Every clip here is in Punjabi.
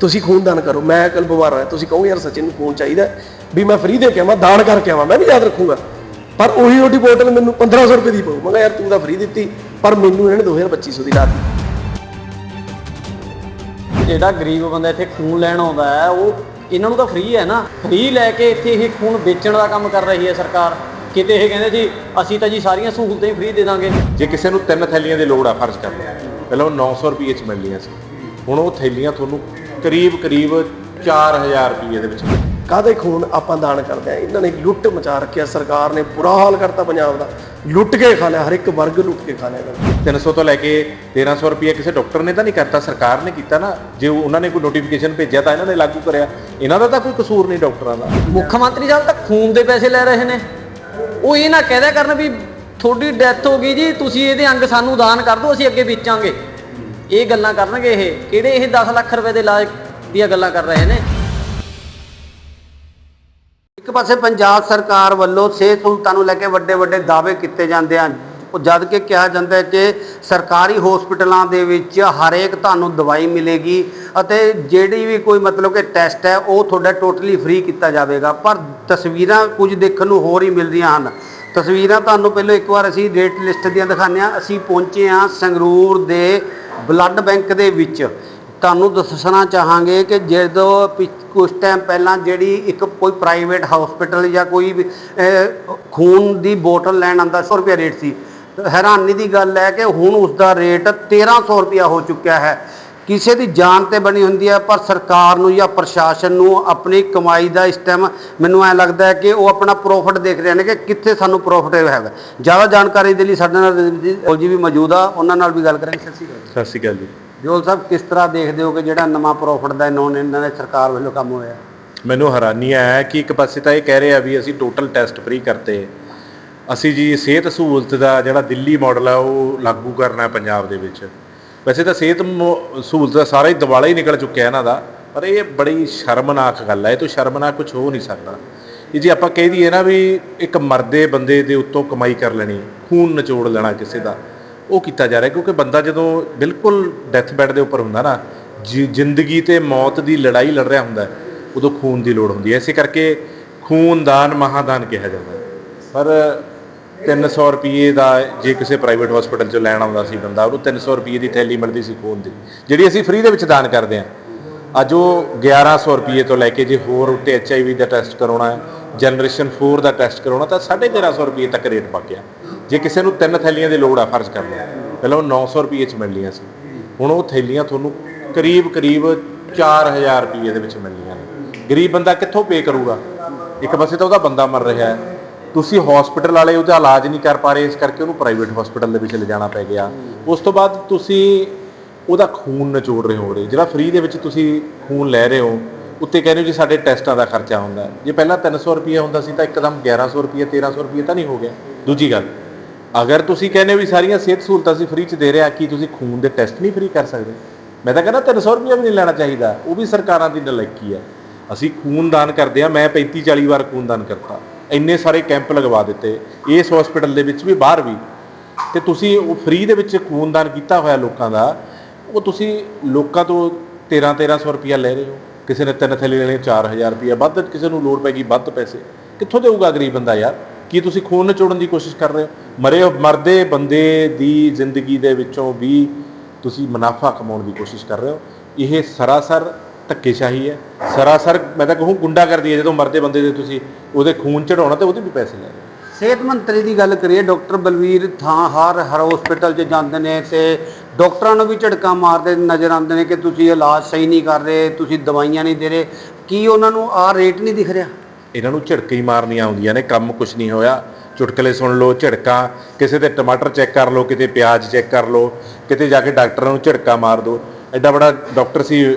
ਤੁਸੀਂ ਖੂਨ ਦਾਨ ਕਰੋ ਮੈਂ ਕੱਲ ਬਿਮਾਰ ਹੋਇਆ ਤੁਸੀਂ ਕਹੋਗੇ ਯਾਰ ਸਚਿਨ ਨੂੰ ਖੂਨ ਚਾਹੀਦਾ ਵੀ ਮੈਂ ਫ੍ਰੀ ਦੇ ਕੇ ਆਵਾਂ ਦਾਨ ਕਰਕੇ ਆਵਾਂ ਮੈਂ ਵੀ ਯਾਦ ਰੱਖੂੰਗਾ। ਪਰ ਉਹੀ ਉਹਦੀ ਬੋਤਲ ਮੈਨੂੰ 1500 ਰੁਪਏ ਦੀ ਪਊ ਮੈਂ ਕਿਹਾ ਯਾਰ ਤੂੰ ਤਾਂ ਫ੍ਰੀ ਦਿੱਤੀ ਪਰ ਮੈਨੂੰ ਇਹਨਾਂ ਨੇ 2250 ਦੀ ਲਾਤੀ। ਜਿਹੜਾ ਗਰੀਬ ਬੰਦਾ ਇੱਥੇ ਖੂਨ ਲੈਣ ਆਉਂਦਾ ਹੈ ਉਹ ਇਹਨਾਂ ਨੂੰ ਤਾਂ ਫ੍ਰੀ ਹੈ ਨਾ। ਫ੍ਰੀ ਲੈ ਕੇ ਇੱਥੇ ਇਹ ਖੂਨ ਵੇਚਣ ਦਾ ਕੰਮ ਕਰ ਰਹੀ ਹੈ ਸਰਕਾਰ। ਕਿਤੇ ਇਹ ਕਹਿੰਦੇ ਜੀ ਅਸੀਂ ਤਾਂ ਜੀ ਸਾਰੀਆਂ ਸਹੂਲਤਾਂ ਹੀ ਫ੍ਰੀ ਦੇ ਦਾਂਗੇ। ਜੇ ਕਿਸੇ ਨੂੰ ਤਿੰਨ ਥੈਲੀਆਂ ਦੀ ਲੋੜ ਆ ਫਰਜ਼ ਕਰ ਲਓ ਪਹਿਲਾਂ ਉਹ 900 ਰੁਪਏ ਚ ਮਿਲਦੀਆਂ ਸੀ। ਹੁਣ ਉਹ ਥੈਲੀਆਂ ਤੁਹਾਨੂੰ ਕਰੀਬ ਕਰੀਬ 4000 ਰੁਪਏ ਦੇ ਵਿੱਚ। ਕਾਹਦੇ ਖੂਨ ਆਪਾਂ ਦਾਨ ਕਰਦੇ ਆ ਇਹਨਾਂ ਨੇ ਲੁੱਟ ਮਚਾ ਰੱਖਿਆ ਸਰਕਾਰ ਨੇ ਬੁਰਾ ਹਾਲ ਕਰਤਾ ਪੰਜਾਬ ਦਾ। ਲੁੱਟ ਕੇ ਖਾ ਲਿਆ ਹਰ ਇੱਕ ਵਰਗ ਲੁੱਟ ਕੇ ਖਾ ਲਿਆ ਇਹਨਾਂ ਨੇ। 300 ਤੋਂ ਲੈ ਕੇ 1300 ਰੁਪਏ ਕਿਸੇ ਡਾਕਟਰ ਨੇ ਤਾਂ ਨਹੀਂ ਕਰਤਾ? ਸਰਕਾਰ ਨੇ ਕੀਤਾ ਨਾ। ਜੇ ਉਹ- ਉਹਨਾਂ ਨੇ ਕੋਈ ਨੋਟੀਫਿਕੇਸ਼ਨ ਭੇਜਿਆ ਤਾਂ ਇਹਨਾਂ ਨੇ ਲਾਗੂ ਕਰਿਆ। ਇਹਨਾਂ ਦਾ ਤਾਂ ਕੋਈ ਕਸੂਰ ਨਹੀਂ ਡਾਕਟਰਾਂ ਦਾ। ਮੁੱਖ ਮੰਤਰੀ ਸਾਹਿਬ ਤਾਂ ਖੂਨ ਦੇ ਪੈਸੇ ਲੈ ਰਹੇ ਨੇ। ਉਹ ਇਹ ਨਾ ਕਹਿਦਾ ਕਰਨ ਵੀ ਤੁਹਾਡੀ ਡੈਥ ਹੋ ਗਈ ਜੀ ਤੁਸੀਂ ਇਹਦੇ ਅੰਗ ਸਾਨੂੰ ਦਾਨ ਕਰ ਦਿਓ ਅਸੀਂ ਅੱਗੇ ਵੇਚਾਂਗੇ। ਇਹ ਗੱਲਾਂ ਕਰਨਗੇ ਇਹ, ਕਿਹੜੇ ਇਹ 10 ਲੱਖ ਰੁਪਏ ਦੇ ਇਲਾਜ ਦੀਆਂ ਗੱਲਾਂ ਕਰ ਰਹੇ ਨੇ? ਇੱਕ ਪਾਸੇ ਪੰਜਾਬ ਸਰਕਾਰ ਵੱਲੋਂ ਸਿਹਤ ਸਹੂਲਤਾਂ ਨੂੰ ਲੈ ਕੇ ਵੱਡੇ ਵੱਡੇ ਦਾਅਵੇ ਕੀਤੇ ਜਾਂਦੇ ਹਨ। ਉਹ ਜਦ ਕਿ ਕਿਹਾ ਜਾਂਦਾ ਹੈ ਕਿ ਸਰਕਾਰੀ ਹਸਪਤਾਲਾਂ ਦੇ ਵਿੱਚ ਹਰੇਕ ਤੁਹਾਨੂੰ ਦਵਾਈ ਮਿਲੇਗੀ ਅਤੇ ਜਿਹੜੀ ਵੀ ਕੋਈ ਮਤਲਬ ਕਿ ਟੈਸਟ ਹੈ, ਉਹ ਤੁਹਾਡਾ ਟੋਟਲੀ ਫ੍ਰੀ ਕੀਤਾ ਜਾਵੇਗਾ। ਪਰ ਤਸਵੀਰਾਂ ਕੁਝ ਦੇਖਣ ਨੂੰ ਹੋਰ ਹੀ ਮਿਲਦੀਆਂ ਹਨ। ਤਸਵੀਰਾਂ ਤੁਹਾਨੂੰ ਪਹਿਲਾਂ ਇੱਕ ਵਾਰ ਅਸੀਂ ਰੇਟ ਲਿਸਟ ਦੀਆਂ ਦਿਖਾਉਂਦੇ ਹਾਂ। ਅਸੀਂ ਪਹੁੰਚੇ ਹਾਂ ਸੰਗਰੂਰ ਦੇ ਬਲੱਡ ਬੈਂਕ ਦੇ ਵਿੱਚ। ਤੁਹਾਨੂੰ ਦੱਸਣਾ ਚਾਹਾਂਗੇ ਕਿ ਜਦੋਂ ਪਿ- ਕੁਝ ਟਾਈਮ ਪਹਿਲਾਂ ਜਿਹੜੀ ਇੱਕ ਕੋਈ ਪ੍ਰਾਈਵੇਟ ਹਸਪੀਟਲ ਜਾਂ ਕੋਈ ਖੂਨ ਦੀ ਬੋਤਲ ਲੈਣ ਆਂਦਾ 100 ਰੁਪਏ ਰੇਟ ਸੀ। ਹੈਰਾਨੀ ਦੀ ਗੱਲ ਹੈ ਕਿ ਹੁਣ ਉਸ ਦਾ ਰੇਟ 1300 ਰੁਪਇਆ ਹੋ ਚੁੱਕਿਆ ਹੈ। ਕਿਸੇ ਦੀ ਜਾਨ ਤੇ ਬਣੀ ਹੁੰਦੀ ਹੈ ਪਰ ਸਰਕਾਰ ਨੂੰ ਜਾਂ ਪ੍ਰਸ਼ਾਸਨ ਨੂੰ ਆਪਣੀ ਕਮਾਈ ਦਾ ਇਸ ਟਾਈਮ ਮੈਨੂੰ ਐ ਲੱਗਦਾ ਹੈ ਕਿ ਉਹ ਆਪਣਾ ਪ੍ਰੋਫਿਟ ਦੇਖ ਰਹੇ ਨੇ ਕਿ ਕਿੱਥੇ ਸਾਨੂੰ ਪ੍ਰੋਫਿਟ ਹੈਗਾ। ਜ਼ਿਆਦਾ ਜਾਣਕਾਰੀ ਦੇ ਲਈ ਸਾਡੇ ਨਾਲ ਜੀ ਜੀ ਵੀ ਮੌਜੂਦ ਆ ਉਹਨਾਂ ਨਾਲ ਵੀ ਗੱਲ ਕਰਾਂਗੇ। ਸਤਿ ਸ਼੍ਰੀ ਅਕਾਲ ਸਤਿ ਸ਼੍ਰੀ ਅਕਾਲ ਜੀ। ਦਿਓਲ ਸਾਹਿਬ ਕਿਸ ਤਰ੍ਹਾਂ ਦੇਖਦੇ ਹੋ ਕਿ ਜਿਹੜਾ ਨਵਾਂ ਪ੍ਰੋਫਿਟ ਦਾ ਨੋਨ ਇਹਨਾਂ ਦੇ ਸਰਕਾਰ ਵੱਲੋਂ ਕੰਮ ਹੋਇਆ? ਮੈਨੂੰ ਹੈਰਾਨੀ ਹੈ ਕਿ ਇੱਕ ਪਾਸੇ ਤਾਂ ਇਹ ਕਹਿ ਰਹੇ ਆ ਵੀ ਅਸੀਂ ਟੋਟਲ ਟੈਸਟ ਫ੍ਰੀ ਕਰਤੇ। ਅਸੀਂ ਜੀ ਸਿਹਤ ਸਹੂਲਤ ਦਾ ਜਿਹੜਾ ਦਿੱਲੀ ਮਾਡਲ ਹੈ ਉਹ ਲਾਗੂ ਕਰਨਾ ਪੰਜਾਬ ਦੇ ਵਿੱਚ। ਵੈਸੇ ਤਾਂ ਸਿਹਤ ਮੋ- ਸਹੂਲਤ ਦਾ ਸਾਰਾ ਹੀ ਦਿਵਾਲਾ ਹੀ ਨਿਕਲ ਚੁੱਕਿਆ ਇਹਨਾਂ ਦਾ, ਪਰ ਇਹ ਬੜੀ ਸ਼ਰਮਨਾਕ ਗੱਲ ਹੈ ਇਹ ਤੋਂ ਸ਼ਰਮਨਾਕ ਕੁਝ ਹੋ ਨਹੀਂ ਸਕਦਾ। ਇਹ ਜੇ ਆਪਾਂ ਕਹਿ ਦਈਏ ਨਾ ਵੀ ਇੱਕ ਮਰਦੇ ਬੰਦੇ ਦੇ ਉੱਤੋਂ ਕਮਾਈ ਕਰ ਲੈਣੀ, ਖੂਨ ਨਿਚੋੜ ਲੈਣਾ ਕਿਸੇ ਦਾ, ਉਹ ਕੀਤਾ ਜਾ ਰਿਹਾ, ਕਿਉਂਕਿ ਬੰਦਾ ਜਦੋਂ ਬਿਲਕੁਲ ਡੈਥ ਬੈਡ ਦੇ ਉੱਪਰ ਹੁੰਦਾ ਨਾ, ਜੀ- ਜ਼ਿੰਦਗੀ ਤੇ ਮੌਤ ਦੀ ਲੜਾਈ ਲੜ ਰਿਹਾ ਹੁੰਦਾ, ਉਦੋਂ ਖੂਨ ਦੀ ਲੋੜ ਹੁੰਦੀ ਹੈ। ਇਸੇ ਕਰਕੇ ਖੂਨਦਾਨ ਮਹਾਦਾਨ ਕਿਹਾ ਜਾਂਦਾ। ਪਰ 300 ਰੁਪਏ ਦਾ ਜੇ ਕਿਸੇ ਪ੍ਰਾਈਵੇਟ ਹਸਪੀਟਲ 'ਚ ਲੈਣ ਆਉਂਦਾ ਸੀ ਬੰਦਾ, ਉਹਨੂੰ 300 ਰੁਪਏ ਦੀ ਥੈਲੀ ਮਿਲਦੀ ਸੀ ਖੂਨ ਦੀ। ਜਿਹੜੀ ਅਸੀਂ ਫ੍ਰੀ ਦੇ ਵਿੱਚ ਦਾਨ ਕਰਦੇ ਹਾਂ। ਅੱਜ ਉਹ 1100 ਰੁਪਏ ਤੋਂ ਲੈ ਕੇ ਜੇ ਹੋਰ ਉੱਤੇ ਐਚਆਈਵੀ ਦਾ ਟੈਸਟ ਕਰਾਉਣਾ ਹੈ ਜਨਰੇਸ਼ਨ 4 ਦਾ ਟੈਸਟ ਕਰਾਉਣਾ, ਤਾਂ 1350 ਰੁਪਏ ਤੱਕ ਰੇਟ ਪਾ ਗਿਆ ਜੇ ਕਿਸੇ ਨੂੰ ਤਿੰਨ ਥੈਲੀਆਂ ਦੀ ਲੋੜ ਆ, ਫਰਜ਼ ਕਰ ਲਓ। ਪਹਿਲਾਂ ਉਹ 900 ਰੁਪਏ 'ਚ ਮਿਲਣੀਆਂ ਸੀ। ਹੁਣ ਉਹ ਥੈਲੀਆਂ ਤੁਹਾਨੂੰ ਕਰੀਬ ਕਰੀਬ 4000 ਰੁਪਏ ਦੇ ਵਿੱਚ ਮਿਲਣੀਆਂ ਨੇ। ਗਰੀਬ ਬੰਦਾ ਕਿੱਥੋਂ ਪੇ ਕਰੂਗਾ? ਇੱਕ ਪਾਸੇ ਤਾਂ ਉਹਦਾ ਬੰਦਾ ਮਰ ਰਿਹਾ ਹੈ। ਤੁਸੀਂ ਹਸਪੀਟਲ ਵਾਲੇ ਉਹਦਾ ਇਲਾਜ ਨਹੀਂ ਕਰ ਪਾ ਰਹੇ ਇਸ ਕਰਕੇ ਉਹਨੂੰ ਪ੍ਰਾਈਵੇਟ ਹਸਪੀਟਲ ਦੇ ਵਿੱਚ ਲਿਜਾਣਾ ਪੈ ਗਿਆ। ਉਸ ਤੋਂ ਬਾਅਦ ਤੁਸੀਂ ਉਹਦਾ ਖੂਨ ਨਿਚੋੜ ਰਹੇ ਹੋ ਰਹੇ ਜਿਹੜਾ ਫ੍ਰੀ ਦੇ ਵਿੱਚ ਤੁਸੀਂ ਖੂਨ ਲੈ ਰਹੇ ਹੋ ਉੱਤੇ ਕਹਿੰਦੇ ਹੋ ਜੀ ਸਾਡੇ ਟੈਸਟਾਂ ਦਾ ਖਰਚਾ ਹੁੰਦਾ। ਜੇ ਪਹਿਲਾਂ 300 ਰੁਪਏ ਹੁੰਦਾ ਸੀ ਤਾਂ ਇੱਕਦਮ 1100 ਰੁਪਏ 1300 ਰੁਪਏ ਤਾਂ ਨਹੀਂ ਹੋ ਗਿਆ। ਦੂਜੀ ਗੱਲ ਅਗਰ ਤੁਸੀਂ ਕਹਿੰਦੇ ਹੋ ਵੀ ਸਾਰੀਆਂ ਸਿਹਤ ਸਹੂਲਤਾਂ ਅਸੀਂ ਫ੍ਰੀ ਚ ਦੇ ਰਹੇ ਹਾਂ ਕੀ ਤੁਸੀਂ ਖੂਨ ਦੇ ਟੈਸਟ ਨਹੀਂ ਫ੍ਰੀ ਕਰ ਸਕਦੇ? ਮੈਂ ਤਾਂ ਕਹਿੰਦਾ 300 ਰੁਪਏ ਵੀ ਨਹੀਂ ਲੈਣਾ ਚਾਹੀਦਾ ਉਹ ਵੀ ਸਰਕਾਰਾਂ ਦੀ ਨਲਾਇਕੀ ਹੈ। ਅਸੀਂ ਖੂਨ ਦਾਨ ਕਰਦੇ ਆ ਮੈਂ 35 40 ਵਾਰ ਖੂਨ ਦਾਨ ਕਰਤਾ ਇੰਨੇ ਸਾਰੇ ਕੈਂਪ ਲਗਵਾ ਦਿੱਤੇ, ਇਸ ਹਸਪੀਟਲ ਦੇ ਵਿੱਚ ਵੀ ਬਾਹਰ ਵੀ। ਤੇ ਤੁਸੀਂ ਉਹ ਫ੍ਰੀ ਦੇ ਵਿੱਚ ਖੂਨਦਾਨ ਕੀਤਾ ਹੋਇਆ ਲੋਕਾਂ ਦਾ, ਉਹ ਤੁਸੀਂ ਲੋਕਾਂ ਤੋਂ 13 1300 ਰੁਪਇਆ ਲੈ ਰਹੇ ਹੋ। ਕਿਸੇ ਨੇ ਤਿੰਨ ਥੈਲੀ ਲੈਣੇ 4000 ਰੁਪਇਆ, ਵੱਧ, ਕਿਸੇ ਨੂੰ ਲੋੜ ਪੈਗੀ ਵੱਧ ਪੈਸੇ। ਕਿੱਥੋਂ ਦੇਊਗਾ ਗਰੀਬ ਬੰਦਾ ਯਾਰ? ਕੀ ਤੁਸੀਂ ਖੂਨ ਨਿਚੋੜਨ ਦੀ ਕੋਸ਼ਿਸ਼ ਕਰ ਰਹੇ ਹੋ? ਮਰੇ ਮਰਦੇ ਬੰਦੇ ਦੀ ਜ਼ਿੰਦਗੀ ਦੇ ਵਿੱਚੋਂ ਵੀ ਤੁਸੀਂ ਮੁਨਾਫਾ ਕਮਾਉਣ ਦੀ ਕੋਸ਼ਿਸ਼ ਕਰ ਰਹੇ ਹੋ। ਇਹ ਸਰਾਸਰ ਧੱਕੇਸ਼ਾਹੀ ਹੈ। ਸਰਾਸਰ ਮੈਂ ਤਾਂ ਕਹੂੰ ਗੁੰਡਾਗਰਦੀ ਹੈ। ਜਦੋਂ ਮਰਦੇ ਬੰਦੇ ਦੇ ਤੁਸੀਂ ਉਹਦੇ ਖੂਨ ਚੜਾਉਣਾ ਤੇ ਉਹਦੇ ਵੀ ਪੈਸੇ ਲੈ ਰਹੇ ਹੋ ਸਿਹਤ ਮੰਤਰੀ ਦੀ ਗੱਲ ਕਰੀਏ ਡਾਕਟਰ ਬਲਵੀਰ ਥਾਂ ਹਰ ਹਰ ਹਸਪੀਟਲ 'ਚ ਜਾਂਦੇ ਨੇ ਤੇ ਡਾਕਟਰਾਂ ਨੂੰ ਵੀ ਝਟਕਾ ਮਾਰਦੇ ਨਜ਼ਰ ਆਉਂਦੇ ਨੇ ਕਿ ਤੁਸੀਂ ਇਲਾਜ ਸਹੀ ਨਹੀਂ ਕਰ ਰਹੇ ਤੁਸੀਂ ਦਵਾਈਆਂ ਨਹੀਂ ਦੇ ਰਹੇ। ਕੀ ਉਹਨਾਂ ਨੂੰ ਆ ਰੇਟ ਨਹੀਂ ਦਿਖ ਰਿਹਾ? ਇਹਨਾਂ ਨੂੰ ਝੜਕਾਂ ਹੀ ਮਾਰਨੀਆਂ ਆਉਂਦੀਆਂ ਨੇ ਕੰਮ ਕੁਝ ਨਹੀਂ ਹੋਇਆ। ਚੁਟਕਲੇ ਸੁਣ ਲਓ ਝੜਕਾਂ ਕਿਸੇ ਦੇ ਟਮਾਟਰ ਚੈੱਕ ਕਰ ਲਓ ਕਿਤੇ ਪਿਆਜ਼ ਚੈੱਕ ਕਰ ਲਓ ਕਿਤੇ ਜਾ ਕੇ ਡਾਕਟਰਾਂ ਨੂੰ ਝੜਕਾ ਮਾਰ ਦਿਓ ਐਡਾ ਬੜਾ ਡਾਕਟਰ ਸੀ,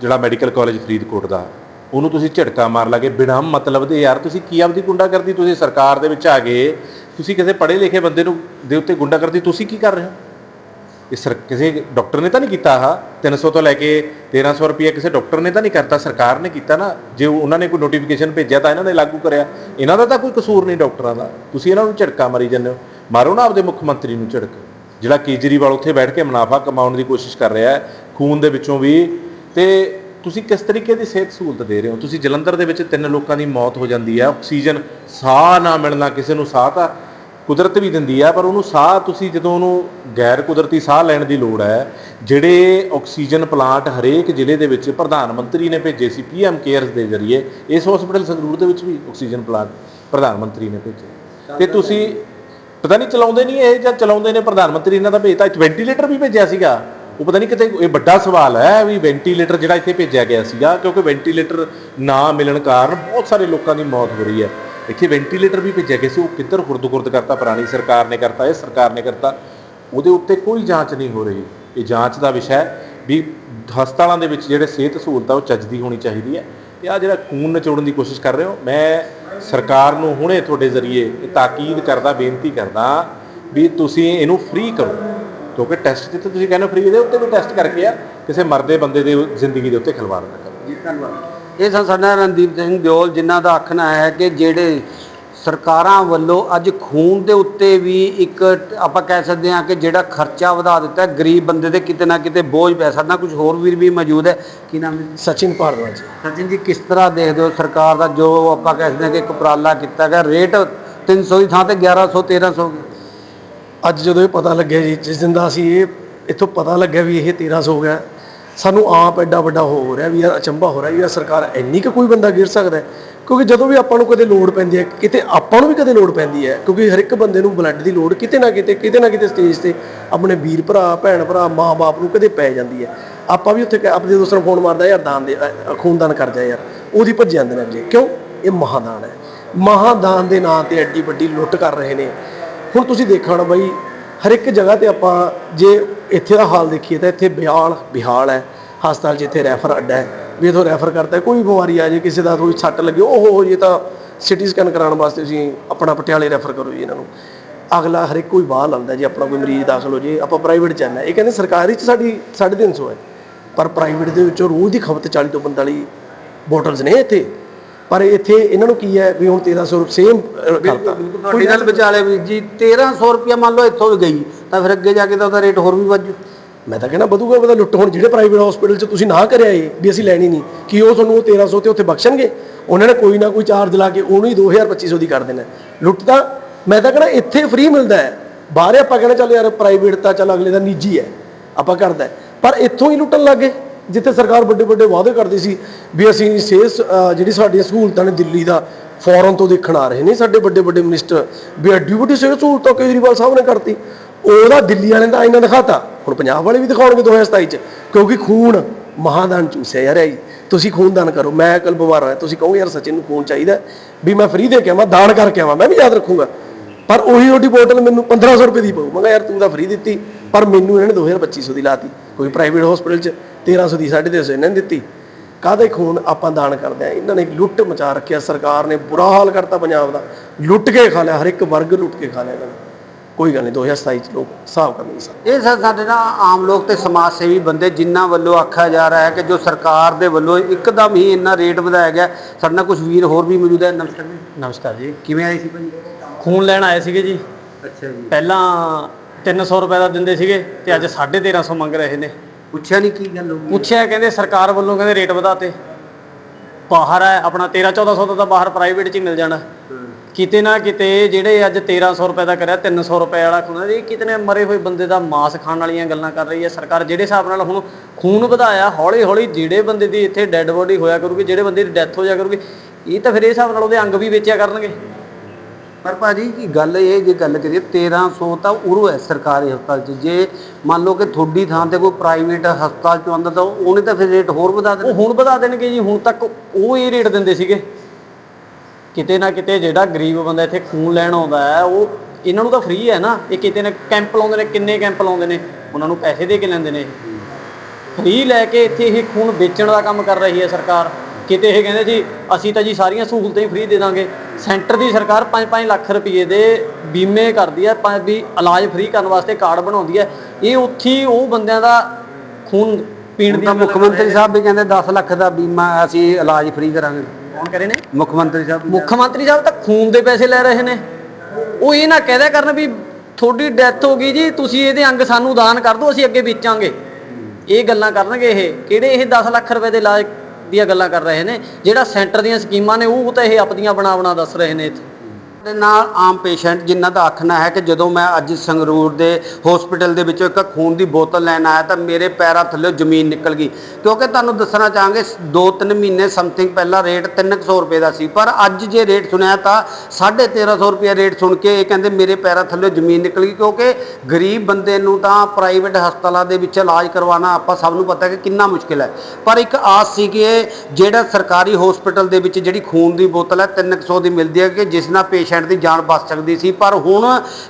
ਜਿਹੜਾ ਮੈਡੀਕਲ ਕਾਲਜ ਫਰੀਦਕੋਟ ਦਾ। ਉਹਨੂੰ ਤੁਸੀਂ ਝੜਕਾ ਮਾਰ ਲਾਗੇ, ਬਿਨਾਂ ਮਤਲਬ ਦੇ। ਯਾਰ, ਤੁਸੀਂ ਕੀ ਆਪਦੀ ਗੁੰਡਾਗਰਦੀ ਤੁਸੀਂ ਸਰਕਾਰ ਦੇ ਵਿੱਚ ਆ ਗਏ? ਤੁਸੀਂ ਕਿਸੇ ਪੜ੍ਹੇ ਲਿਖੇ ਬੰਦੇ ਨੂੰ ਦੇ ਉੱਤੇ ਗੁੰਡਾਗਰਦੀ ਤੁਸੀਂ ਕੀ ਕਰ ਰਹੇ ਹੋ? ਇਹ ਸਰ, ਕਿਸੇ ਡਾਕਟਰ ਨੇ ਤਾਂ ਨਹੀਂ ਕੀਤਾ ਆਹ? 300 ਤੋਂ ਲੈ ਕੇ 1300 ਰੁਪਏ ਕਿਸੇ ਡਾਕਟਰ ਨੇ ਤਾਂ ਨਹੀਂ ਕਰਤਾ? ਸਰਕਾਰ ਨੇ ਕੀਤਾ ਨਾ? ਜੇ ਉਹਨਾਂ ਨੇ ਕੋਈ ਨੋਟੀਫਿਕੇਸ਼ਨ ਭੇਜਿਆ ਤਾਂ ਇਹਨਾਂ ਨੇ ਲਾਗੂ ਕਰਿਆ। ਇਹਨਾਂ ਦਾ ਤਾਂ ਕੋਈ ਕਸੂਰ ਨਹੀਂ ਡਾਕਟਰਾਂ ਦਾ। ਤੁਸੀਂ ਇਹਨਾਂ ਨੂੰ ਝਟਕਾ ਮਾਰੀ ਜਾਂਦੇ ਹੋ। ਮਾਰੋ ਨਾ ਆਪਦੇ ਮੁੱਖ ਮੰਤਰੀ ਨੂੰ ਝਟਕ ਜਿਹੜਾ ਕੇਜਰੀਵਾਲ ਉੱਥੇ ਬੈਠ ਕੇ ਮੁਨਾਫਾ ਕਮਾਉਣ ਦੀ ਕੋਸ਼ਿਸ਼ ਕਰ ਰਿਹਾ ਹੈ। ਖੂਨ ਦੇ ਵਿੱਚੋਂ ਵੀ। ਤੇ ਤੁਸੀਂ ਕਿਸ ਤਰੀਕੇ ਦੀ ਸਿਹਤ ਸਹੂਲਤ ਦੇ ਰਹੇ ਹੋ? ਤੁਸੀਂ ਜਲੰਧਰ ਦੇ ਵਿੱਚ ਤਿੰਨ ਲੋਕਾਂ ਦੀ ਮੌਤ ਹੋ ਜਾਂਦੀ ਹੈ। ਆਕਸੀਜਨ ਸਾਹ ਨਾ ਮਿਲਣਾ ਕਿਸੇ ਨੂੰ, ਸਾਹ ਤਾਂ ਕੁਦਰਤ ਵੀ ਦਿੰਦੀ ਆ ਪਰ ਉਹਨੂੰ ਸਾਹ ਤੁਸੀਂ ਜਦੋਂ ਉਹਨੂੰ ਗੈਰ ਕੁਦਰਤੀ ਸਾਹ ਲੈਣ ਦੀ ਲੋੜ ਹੈ, ਜਿਹੜੇ ਆਕਸੀਜਨ ਪਲਾਂਟ ਹਰੇਕ ਜ਼ਿਲ੍ਹੇ ਦੇ ਵਿੱਚ ਪ੍ਰਧਾਨ ਮੰਤਰੀ ਨੇ ਭੇਜੇ ਸੀ ਪੀਐਮ ਕੇਅਰਸ ਦੇ ਜ਼ਰੀਏ, ਇਸ ਹਸਪੀਟਲ ਸੰਗਰੂਰ ਦੇ ਵਿੱਚ ਵੀ ਆਕਸੀਜਨ ਪਲਾਂਟ ਪ੍ਰਧਾਨ ਮੰਤਰੀ ਨੇ ਭੇਜੇ। ਤੇ ਤੁਸੀਂ ਪਤਾ ਨਹੀਂ ਚਲਾਉਂਦੇ ਨਹੀਂ ਇਹ ਜਾਂ ਚਲਾਉਂਦੇ ਨੇ ਪ੍ਰਧਾਨ ਮੰਤਰੀ, ਇਹਨਾਂ ਦਾ ਭੇਜਤਾ ਇੱਕ ਵੈਂਟੀਲੇਟਰ ਵੀ ਭੇਜਿਆ ਸੀਗਾ। ਉਹ ਪਤਾ ਨਹੀਂ ਕਿਤੇ ਇਹ ਵੱਡਾ ਸਵਾਲ ਹੈ ਵੀ ਵੈਂਟੀਲੇਟਰ ਜਿਹੜਾ ਇੱਥੇ ਭੇਜਿਆ ਗਿਆ ਸੀਗਾ, ਕਿਉਂਕਿ ਵੈਂਟੀਲੇਟਰ ਨਾ ਮਿਲਣ ਕਾਰਨ ਬਹੁਤ ਸਾਰੇ ਲੋਕਾਂ ਦੀ ਮੌਤ ਹੋ ਰਹੀ ਹੈ। ਇੱਥੇ ਵੈਂਟੀਲੇਟਰ ਵੀ ਭੇਜਿਆ ਗਿਆ ਸੀ, ਉਹ ਕਿੱਧਰ ਖੁਰਦ-ਖੁਰਦ ਕਰਤਾ ਪੁਰਾਣੀ ਸਰਕਾਰ ਨੇ ਕਰਤਾ, ਇਹ ਸਰਕਾਰ ਨੇ ਕਰਤਾ। ਉਹਦੇ ਉੱਤੇ ਕੋਈ ਜਾਂਚ ਨਹੀਂ ਹੋ ਰਹੀ। ਇਹ ਜਾਂਚ ਦਾ ਵਿਸ਼ਾ ਹੈ ਵੀ ਹਸਪਤਾਲਾਂ ਦੇ ਵਿੱਚ ਜਿਹੜੇ ਸਿਹਤ ਸਹੂਲਤਾਂ, ਉਹ ਚੱਜ ਦੀ ਹੋਣੀ ਚਾਹੀਦੀ ਹੈ। ਤੇ ਆ ਜਿਹੜਾ ਖੂਨ ਨਚੋੜਨ ਦੀ ਕੋਸ਼ਿਸ਼ ਕਰ ਰਹੇ ਹੋ, ਮੈਂ ਸਰਕਾਰ ਨੂੰ ਹੁਣੇ ਤੁਹਾਡੇ ਜ਼ਰੀਏ ਇਹ ਤਾਕੀਦ ਕਰਦਾ, ਬੇਨਤੀ ਕਰਦਾ ਵੀ ਤੁਸੀਂ ਇਹਨੂੰ ਫ੍ਰੀ ਕਰੋ। ਕਿਉਂਕਿ ਟੈਸਟ ਜਿੱਥੇ ਤੁਸੀਂ ਕਹਿੰਦੇ ਫ੍ਰੀ ਦੇ ਉੱਤੇ ਵੀ ਟੈਸਟ ਕਰਕੇ ਆ ਕਿਸੇ ਮਰਦੇ ਬੰਦੇ ਦੇ ਜ਼ਿੰਦਗੀ ਦੇ ਉੱਤੇ ਖਿਲਵਾੜ ਨਾ ਕਰੋ। ਜੀ ਧੰਨਵਾਦ। ਇਹ ਸਨ ਸਾਡਾ ਰਣਦੀਪ ਸਿੰਘ ਦਿਓਲ ਜਿਨ੍ਹਾਂ ਦਾ ਆਖਣਾ ਹੈ ਕਿ ਜਿਹੜੇ ਸਰਕਾਰਾਂ ਵੱਲੋਂ ਅੱਜ ਖੂਨ ਦੇ ਉੱਤੇ ਵੀ ਇੱਕ ਆਪਾਂ ਕਹਿ ਸਕਦੇ ਹਾਂ ਕਿ ਜਿਹੜਾ ਖਰਚਾ ਵਧਾ ਦਿੱਤਾ ਹੈ, ਗਰੀਬ ਬੰਦੇ ਦੇ ਕਿਤੇ ਨਾ ਕਿਤੇ ਬੋਝ ਪੈ ਸਕਦਾ। ਕੁਝ ਹੋਰ ਵੀਰ ਵੀ ਮੌਜੂਦ ਹੈ। ਕੀ ਨਾਮ ਹੈ? ਸਚਿਨ ਭਾਰਦਵਾਜ ਸਚਿਨ ਜੀ ਕਿਸ ਤਰ੍ਹਾਂ ਦੇਖਦੇ ਹੋ ਸਰਕਾਰ ਦਾ ਜੋ ਆਪਾਂ ਕਹਿ ਸਕਦੇ ਹਾਂ ਕਿ ਇੱਕ ਉਪਰਾਲਾ ਕੀਤਾ ਗਿਆ? ਰੇਟ 300 ਦੀ ਥਾਂ ਤੇ 1100 1300 ਅੱਜ ਜਦੋਂ ਇਹ ਪਤਾ ਲੱਗਿਆ ਜੀ, ਜਿਸ ਦਿਨ ਦਾ ਅਸੀਂ ਇਹ ਇੱਥੋਂ ਪਤਾ ਲੱਗਿਆ ਵੀ ਇਹ 1300 ਹੋ ਗਿਆ, ਸਾਨੂੰ ਆਪ ਐਡਾ ਵੱਡਾ ਹੋ ਰਿਹਾ ਵੀ ਯਾਰ ਅਚੰਭਾ ਹੋ ਰਿਹਾ ਵੀ ਯਾਰ ਸਰਕਾਰ ਇੰਨੀ ਕੁ ਕੋਈ ਬੰਦਾ ਗਿਰ ਸਕਦਾ ਕਿਉਂਕਿ ਜਦੋਂ ਵੀ ਆਪਾਂ ਨੂੰ ਕਦੇ ਲੋੜ ਪੈਂਦੀ ਹੈ, ਕਿਤੇ ਆਪਾਂ ਨੂੰ ਵੀ ਕਦੇ ਲੋੜ ਪੈਂਦੀ ਹੈ, ਕਿਉਂਕਿ ਹਰ ਇੱਕ ਬੰਦੇ ਨੂੰ ਬਲੱਡ ਦੀ ਲੋੜ ਕਿਤੇ ਨਾ ਕਿਤੇ ਕਿਤੇ ਨਾ ਕਿਤੇ ਸਟੇਜ ਤੇ ਆਪਣੇ ਵੀਰ ਭਰਾ, ਭੈਣ ਭਰਾ, ਮਾਂ-ਬਾਪ ਨੂੰ ਕਦੇ ਪੈ ਜਾਂਦੀ ਹੈ। ਆਪਾਂ ਵੀ ਉੱਥੇ ਆਪਣੇ ਦੋਸਤ ਨੂੰ ਫੋਨ ਮਾਰਦਾ, ਯਾਰ ਦਾਨ ਦੇ ਖੂਨਦਾਨ ਕਰ ਜਾ ਯਾਰ। ਉਹਦੀ ਭੱਜ ਜਾਂਦੇ ਨੇ ਅਗਲੇ ਕਿਉਂ? ਇਹ ਮਹਾਦਾਨ ਹੈ। ਮਹਾਦਾਨ ਦੇ ਨਾਂ ਤੇ ਐਡੀ ਵੱਡੀ ਲੁੱਟ ਕਰ ਰਹੇ ਨੇ। ਹੁਣ ਤੁਸੀਂ ਦੇਖਣਾ ਬਾਈ ਹਰ ਇੱਕ ਜਗ੍ਹਾ ਤੇ ਆਪਾਂ ਜੇ ਇੱਥੇ ਦਾ ਹਾਲ ਦੇਖੀਏ ਤਾਂ ਇੱਥੇ ਬਿਹਾਲ ਬਿਹਾਲ ਹੈ ਹਸਪਤਾਲ ਜਿੱਥੇ ਰੈਫਰ ਅੱਡਾ ਹੈ ਵੀ ਇਥੋਂ ਰੈਫਰ ਕਰਤਾ ਹੈ, ਕੋਈ ਬਿਮਾਰੀ ਆ ਜੇ ਕਿਸੇ ਦਾ ਕੋਈ ਸੱਟ ਲੱਗੇ ਉਹ ਹੋ ਜੇ ਤਾਂ ਸਿਟੀ ਸਕੈਨ ਕਰਾਉਣ ਵਾਸਤੇ ਤੁਸੀਂ ਆਪਣਾ ਪਟਿਆਲੇ ਰੈਫਰ ਕਰੋ ਜੀ ਇਹਨਾਂ ਨੂੰ। ਅਗਲਾ ਹਰ ਇੱਕ ਕੋਈ ਬਾਹਰ ਲਾਉਂਦਾ ਜੇ ਆਪਣਾ ਕੋਈ ਮਰੀਜ਼ ਦਾਖਲ ਹੋ ਜੇ ਆਪਾਂ ਪ੍ਰਾਈਵੇਟ ਜਾਣਾ ਇਹ ਕਹਿੰਦੇ ਸਰਕਾਰੀ ਚ ਸਾਡੀ 350 ਹੈ। ਪਰ ਪ੍ਰਾਈਵੇਟ ਦੇ ਵਿੱਚੋਂ ਰੋਜ਼ ਦੀ ਖਪਤ 40 ਤੋਂ 45 ਬੋਟਲਸ ਨੇ ਇੱਥੇ। ਪਰ ਇੱਥੇ ਇਹਨਾਂ ਨੂੰ ਕੀ ਹੈ ਵੀ ਹੁਣ 1300 ਸੇਮ ਕਰਤਾ। ਤੁਹਾਡੀ ਗੱਲ ਵਿਚਾਲੇ ਵੀ ਜੀ 1300 ਰੁਪਇਆ ਮੰਨ ਲਓ ਇੱਥੋਂ ਵੀ ਗਈ ਤਾਂ ਫਿਰ ਅੱਗੇ ਜਾ ਕੇ ਤਾਂ ਉਹਦਾ ਰੇਟ ਹੋਰ ਵੀ ਵੱਧ ਮੈਂ ਤਾਂ ਕਹਿੰਦਾ ਵਧੂਗਾ ਵਧਾ ਲੁੱਟ ਹੁਣ ਜਿਹੜੇ ਪ੍ਰਾਈਵੇਟ ਹਸਪੀਟਲ 'ਚ ਤੁਸੀਂ ਨਾ ਕਰਿਆ ਇਹ ਵੀ ਅਸੀਂ ਲੈਣੀ ਨਹੀਂ ਕੀ ਉਹ ਤੁਹਾਨੂੰ ਉਹ 1300 ਤੇ ਉੱਥੇ ਬਖਸ਼ਣਗੇ? ਉਹਨਾਂ ਨੇ ਕੋਈ ਨਾ ਕੋਈ ਚਾਰਜ ਲਾ ਕੇ ਉਹਨੂੰ ਹੀ 2000 2500 ਦੀ ਕਰ ਦੇਣਾ। ਲੁੱਟ ਤਾਂ ਮੈਂ ਤਾਂ ਕਹਿੰਦਾ ਇੱਥੇ ਫ੍ਰੀ ਮਿਲਦਾ ਹੈ। ਬਾਹਰ ਆਪਾਂ ਕਹਿੰਦਾ ਚੱਲ ਯਾਰ ਪ੍ਰਾਈਵੇਟ ਤਾਂ ਚੱਲ ਅਗਲੇ ਦਾ ਨਿੱਜੀ ਹੈ ਆਪਾਂ ਕਰਦਾ। ਪਰ ਇੱਥੋਂ ਹੀ ਲੁੱਟਣ ਲੱਗੇ ਜਿੱਥੇ ਸਰਕਾਰ ਵੱਡੇ ਵੱਡੇ ਵਾਅਦੇ ਕਰਦੀ ਸੀ ਵੀ ਅਸੀਂ ਸਿਹਤ ਜਿਹੜੀ ਸਾਡੀਆਂ ਸਹੂਲਤਾਂ ਨੇ ਦਿੱਲੀ ਦਾ, ਫੋਰਨ ਤੋਂ ਦੇਖਣ ਆ ਰਹੇ ਨੇ, ਸਾਡੇ ਵੱਡੇ ਵੱਡੇ ਮਿਨਿਸਟਰ, ਵੀ ਐਡੀ ਵੱਡੀ ਸਿਹਤ ਸਹੂਲਤਾਂ ਕੇਜਰੀਵਾਲ ਸਾਹਿਬ ਨੇ ਕਰਤੀ। ਉਹਦਾ ਦਿੱਲੀ ਵਾਲਿਆਂ ਦਾ ਇਹਨਾਂ ਦਿਖਾਤਾ। ਹੁਣ ਪੰਜਾਬ ਵਾਲੇ ਵੀ ਦਿਖਾਉਣਗੇ 2027 ਚ, ਕਿਉਂਕਿ ਖੂਨ ਮਹਾਦਾਨ ਚੂਸਿਆ ਯਾਰ ਇਹ ਤੁਸੀਂ ਖੂਨ ਦਾਨ ਕਰੋ, ਮੈਂ ਕੱਲ ਬਿਮਾਰ ਹੋਇਆ, ਤੁਸੀਂ ਕਹੋ ਯਾਰ ਸਚਿਨ ਨੂੰ ਖੂਨ ਚਾਹੀਦਾ ਵੀ ਮੈਂ ਫ੍ਰੀ ਦੇ ਕੇ ਆਵਾਂ, ਦਾਨ ਕਰਕੇ ਆਵਾਂ, ਮੈਂ ਵੀ ਯਾਦ ਰੱਖੂੰਗਾ। ਪਰ ਉਹੀ ਉਹਦੀ ਬੋਟਲ ਮੈਨੂੰ 1500 ਰੁਪਏ ਦੀ ਪਊ। ਮੈਂ ਕਿਹਾ ਯਾਰ ਤੂੰ ਤਾਂ ਫ੍ਰੀ ਦਿੱਤੀ, ਪਰ ਮੈਨੂੰ ਇਹਨਾਂ ਨੇ 2250 ਦੀ ਲਾਤੀ। ਕੋਈ ਪ੍ਰਾਈਵੇਟ ਹਸਪੀਟਲ 'ਚ 1300 ਦੀ 350 ਇਹਨਾਂ ਨੇ ਦਿੱਤੀ। ਕਾਹਦੇ ਖੂਨ ਆਪਾਂ ਦਾਨ ਕਰਦੇ ਆ ਇਹਨਾਂ ਨੇ ਲੁੱਟ ਮਚਾ ਰੱਖਿਆ। ਸਰਕਾਰ ਨੇ ਬੁਰਾ ਹਾਲ ਕਰਤਾ ਪੰਜਾਬ ਦਾ। ਲੁੱਟ ਕੇ ਖਾ ਲਿਆ। ਹਰ ਇੱਕ ਵਰਗ ਲੁੱਟ ਕੇ ਖਾ ਲਿਆ ਇਹਨਾਂ ਨੇ। ਕੋਈ ਗੱਲ ਨਹੀਂ 2027 ਚ ਲੋਕ ਹਿਸਾਬ ਕਰਨਗੇ ਸਰ ਇਹ ਸਰ ਸਾਡੇ ਨਾਲ ਆਮ ਲੋਕ ਤੇ ਸਮਾਜ ਸੇਵੀ ਬੰਦੇ ਜਿਨ੍ਹਾਂ ਵੱਲੋਂ ਆਖਿਆ ਜਾ ਰਿਹਾ ਹੈ ਕਿ ਜੋ ਸਰਕਾਰ ਦੇ ਵੱਲੋਂ ਇੱਕਦਮ ਹੀ ਇੰਨਾ ਰੇਟ ਵਧਾਇਆ ਗਿਆ। ਸਾਡੇ ਨਾਲ ਕੁਝ ਵੀਰ ਹੋਰ ਵੀ ਮੌਜੂਦ ਹੈ। ਨਮਸਕਾਰ ਜੀ। ਨਮਸਕਾਰ ਜੀ। ਕਿਵੇਂ ਆਏ ਸੀ ਭਾਜੀ? ਖੂਨ ਲੈਣ ਆਏ ਸੀਗੇ ਜੀ। ਅੱਛਾ ਜੀ। ਪਹਿਲਾਂ 300 ਰੁਪਏ ਦਾ ਦਿੰਦੇ ਸੀਗੇ ਤੇ ਅੱਜ 1350 ਮੰਗ ਰਹੇ ਨੇ। ਪੁੱਛਿਆ ਨਹੀਂ ਕੀ ਗੱਲ ਹੋ ਗਈ? ਪੁੱਛਿਆ ਕਹਿੰਦੇ ਸਰਕਾਰ ਵੱਲੋਂ ਕਹਿੰਦੇ ਰੇਟ ਵਧਾਤੇ। ਬਾਹਰ ਹੈ ਆਪਣਾ 13 1400 ਦਾ ਤਾਂ ਬਾਹਰ ਪ੍ਰਾਈਵੇਟ 'ਚ ਹੀ ਮਿਲ ਜਾਣਾ। ਕਿਤੇ ਨਾ ਕਿਤੇ ਜਿਹੜੇ ਅੱਜ 1300 ਰੁਪਏ ਦਾ ਕਰਿਆ 300 ਰੁਪਏ ਵਾਲਾ ਖੂਨ ਇਹ ਕਿਤਨੇ ਮਰੇ ਹੋਏ ਬੰਦੇ ਦਾ ਮਾਸ ਖਾਣ ਵਾਲੀਆਂ ਗੱਲਾਂ ਕਰ ਰਹੀ ਹੈ। ਸਰਕਾਰ ਜਿਹੜੇ ਹਿਸਾਬ ਨਾਲ ਹੁਣ ਖੂਨ ਵਧਾਇਆ ਹੌਲੀ ਹੌਲੀ ਜਿਹੜੇ ਬੰਦੇ ਦੀ ਇੱਥੇ ਡੈੱਡ ਬੋਡੀ ਹੋਇਆ ਕਰੂਗੀ ਜਿਹੜੇ ਬੰਦੇ ਦੀ ਡੈਥ ਹੋ ਜਾ ਕਰੂਗੀ ਇਹ ਤਾਂ ਫਿਰ ਇਹ ਹਿਸਾਬ ਨਾਲ ਉਹਦੇ ਅੰਗ ਵੀ ਵੇਚਿਆ ਕਰਨਗੇ। ਪਰ ਭਾਜੀ ਕੀ ਗੱਲ ਇਹ ਜੇ ਗੱਲ ਕਰੀਏ 1300 ਤਾਂ ਉਰੋ ਹੈ ਸਰਕਾਰੀ ਹਸਪਤਾਲ 'ਚ। ਜੇ ਮੰਨ ਲਓ ਕਿ ਤੁਹਾਡੀ ਥਾਂ ਤੇ ਕੋਈ ਪ੍ਰਾਈਵੇਟ ਹਸਪਤਾਲ 'ਚ ਆਉਂਦਾ ਤਾਂ ਉਹਨੇ ਤਾਂ ਫਿਰ ਰੇਟ ਹੋਰ ਵਧਾ ਦੇਣਾ। ਉਹ ਹੁਣ ਵਧਾ ਦੇਣਗੇ ਜੀ, ਹੁਣ ਤੱਕ ਉਹ ਇਹ ਰੇਟ ਦਿੰਦੇ ਸੀਗੇ। ਕਿਤੇ ਨਾ ਕਿਤੇ ਜਿਹੜਾ ਗਰੀਬ ਬੰਦਾ ਇੱਥੇ ਖੂਨ ਲੈਣ ਆਉਂਦਾ ਹੈ, ਉਹ ਇਹਨਾਂ ਨੂੰ ਤਾਂ ਫ੍ਰੀ ਹੈ ਨਾ। ਇਹ ਕਿਤੇ ਨਾ ਕੈਂਪ ਲਾਉਂਦੇ ਨੇ, ਕਿੰਨੇ ਕੈਂਪ ਲਾਉਂਦੇ ਨੇ, ਉਹਨਾਂ ਨੂੰ ਪੈਸੇ ਦੇ ਕੇ ਲੈਂਦੇ ਨੇ ਫ੍ਰੀ ਲੈ ਕੇ ਇੱਥੇ ਇਹ ਖੂਨ ਵੇਚਣ ਦਾ ਕੰਮ ਕਰ ਰਹੀ ਹੈ ਸਰਕਾਰ। ਕਿਤੇ ਇਹ ਕਹਿੰਦੇ ਜੀ ਅਸੀਂ ਤਾਂ ਜੀ ਸਾਰੀਆਂ ਸਹੂਲਤਾਂ ਹੀ ਫ੍ਰੀ ਦੇ ਦਾਂਗੇ। ਸੈਂਟਰ ਦੀ ਸਰਕਾਰ 5-5 ਲੱਖ ਰੁਪਏ ਦੇ ਬੀਮੇ ਕਰਦੀ ਹੈ ਪੰਜ ਵੀ ਇਲਾਜ ਫ੍ਰੀ ਕਰਨ ਵਾਸਤੇ ਕਾਰਡ ਬਣਾਉਂਦੀ ਹੈ। ਇਹ ਉੱਥੇ ਉਹ ਬੰਦਿਆਂ ਦਾ ਖੂਨ ਪੀਣ ਦੀ ਮੁੱਖ ਮੰਤਰੀ ਸਾਹਿਬ ਵੀ ਕਹਿੰਦੇ 10 ਲੱਖ ਦਾ ਬੀਮਾ ਅਸੀਂ ਇਲਾਜ ਫ੍ਰੀ ਕਰਾਂਗੇ। ਕੌਣ ਕਰੇ ਨੇ? ਮੁੱਖ ਮੰਤਰੀ ਸਾਹਿਬ ਮੁੱਖ ਮੰਤਰੀ ਸਾਹਿਬ ਤਾਂ ਖੂਨ ਦੇ ਪੈਸੇ ਲੈ ਰਹੇ ਨੇ। ਉਹ ਇਹ ਨਾ ਕਹਿਦਾ ਕਰਨ ਵੀ ਤੁਹਾਡੀ ਡੈਥ ਹੋ ਗਈ ਜੀ ਤੁਸੀਂ ਇਹਦੇ ਅੰਗ ਸਾਨੂੰ ਦਾਨ ਕਰ ਦਿਓ ਅਸੀਂ ਅੱਗੇ ਵੇਚਾਂਗੇ। ਇਹ ਗੱਲਾਂ ਕਰਨਗੇ ਇਹ। ਕਿਹੜੇ ਇਹ 10 ਲੱਖ ਰੁਪਏ ਦੇ ਇਲਾਜ ਦੀਆਂ ਗੱਲਾਂ ਕਰ ਰਹੇ ਨੇ, ਜਿਹੜਾ ਸੈਂਟਰ ਦੀਆਂ ਸਕੀਮਾਂ ਨੇ, ਉਹ ਤਾਂ ਇਹ ਆਪਦੀਆਂ ਬਣਾ ਬਣਾ ਦੱਸ ਰਹੇ ਨੇ ਇੱਥੇ। ਦੇ ਨਾਲ ਆਮ ਪੇਸ਼ੈਂਟ ਜਿਨ੍ਹਾਂ ਦਾ ਆਖਣਾ ਹੈ ਕਿ ਜਦੋਂ ਮੈਂ ਅੱਜ ਸੰਗਰੂਰ ਦੇ ਹਸਪੀਟਲ ਦੇ ਵਿੱਚੋਂ ਇੱਕ ਖੂਨ ਦੀ ਬੋਤਲ ਲੈਣ ਆਇਆ ਤਾਂ ਮੇਰੇ ਪੈਰਾਂ ਥੱਲੇ ਜ਼ਮੀਨ ਨਿਕਲ ਗਈ। ਕਿਉਂਕਿ ਤੁਹਾਨੂੰ ਦੱਸਣਾ ਚਾਹਾਂਗੇ 2-3 ਮਹੀਨੇ ਸਮਥਿੰਗ ਪਹਿਲਾਂ ਰੇਟ 300 ਰੁਪਏ ਦਾ ਸੀ, ਪਰ ਅੱਜ ਜੇ ਰੇਟ ਸੁਣਿਆ ਤਾਂ 1350 ਰੁਪਏ ਰੇਟ ਸੁਣ ਕੇ ਇਹ ਕਹਿੰਦੇ ਮੇਰੇ ਪੈਰਾਂ ਥੱਲੇ ਜ਼ਮੀਨ ਨਿਕਲ ਗਈ, ਕਿਉਂਕਿ ਗਰੀਬ ਬੰਦੇ ਨੂੰ ਤਾਂ ਪ੍ਰਾਈਵੇਟ ਹਸਪਤਾਲਾਂ ਦੇ ਵਿੱਚ ਇਲਾਜ ਕਰਵਾਉਣਾ ਆਪਾਂ ਸਭ ਨੂੰ ਪਤਾ ਹੈ ਕਿ ਕਿੰਨਾ ਮੁਸ਼ਕਿਲ ਹੈ। ਪਰ ਇੱਕ ਆਸ ਸੀ ਕਿ ਜਿਹੜਾ ਸਰਕਾਰੀ ਹਸਪੀਟਲ ਦੇ ਵਿੱਚ ਜਿਹੜੀ ਖੂਨ ਦੀ ਬੋਤਲ ਹੈ 300 ਦੀ ਮਿਲਦੀ ਹੈ ਕਿ ਜਿਸ ਨਾਲ ਪੇਸ਼ੈਂਟ ਦੀ ਜਾਨ ਬਚ ਸਕਦੀ ਸੀ, ਪਰ ਹੁਣ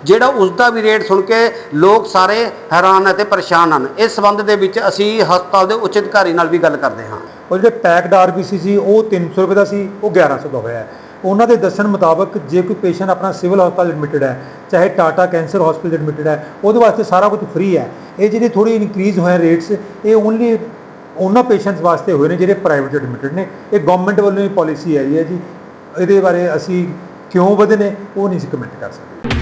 ਜਿਹੜਾ ਉਸ ਦਾ ਵੀ ਰੇਟ ਸੁਣ ਕੇ ਲੋਕ ਸਾਰੇ ਹੈਰਾਨ ਅਤੇ ਪਰੇਸ਼ਾਨ ਹਨ। ਇਸ ਸੰਬੰਧ ਦੇ ਵਿੱਚ ਅਸੀਂ ਹਸਪਤਾਲ ਦੇ ਉੱਚ ਅਧਿਕਾਰੀ ਨਾਲ ਵੀ ਗੱਲ ਕਰਦੇ ਹਾਂ। ਉਹ ਜਿਹੜੇ ਪੈਕਡ ਆਰਬੀਸੀ ਸੀ ਉਹ 300 ਰੁਪਏ ਦਾ ਸੀ, ਉਹ 1100 ਦਾ ਹੋਇਆ ਉਹਨਾਂ ਦੇ ਦੱਸਣ ਮੁਤਾਬਕ ਜੇ ਕੋਈ ਪੇਸ਼ੈਂਟ ਆਪਣਾ ਸਿਵਲ ਹਸਪਤਾਲ ਐਡਮਿਟਡ ਹੈ, ਚਾਹੇ ਟਾਟਾ ਕੈਂਸਰ ਹਸਪੀਟਲ ਐਡਮਿਟਡ ਹੈ, ਉਹਦੇ ਵਾਸਤੇ ਸਾਰਾ ਕੁਝ ਫ੍ਰੀ ਹੈ। ਇਹ ਜਿਹੜੇ ਥੋੜੀ ਇਨਕਰੀਜ਼ ਹੋਏ ਰੇਟਸ ਇਹ ਓਨਲੀ ਉਹਨਾਂ ਪੇਸ਼ੈਂਟਸ ਵਾਸਤੇ ਹੋਏ ਨੇ ਜਿਹੜੇ ਪ੍ਰਾਈਵੇਟ ਐਡਮਿਟਡ ਨੇ। ਇਹ ਗਵਰਨਮੈਂਟ ਵੱਲੋਂ ਹੀ ਪਾਲਿਸੀ ਆਈ ਹੈ ਜੀ। ਇਹਦੇ ਬਾਰੇ ਅਸੀਂ ਕਿਉਂ ਵਧੇ ਨੇ ਉਹ ਨਹੀਂ ਅਸੀਂ ਕਮੈਂਟ ਕਰ ਸਕਦੇ।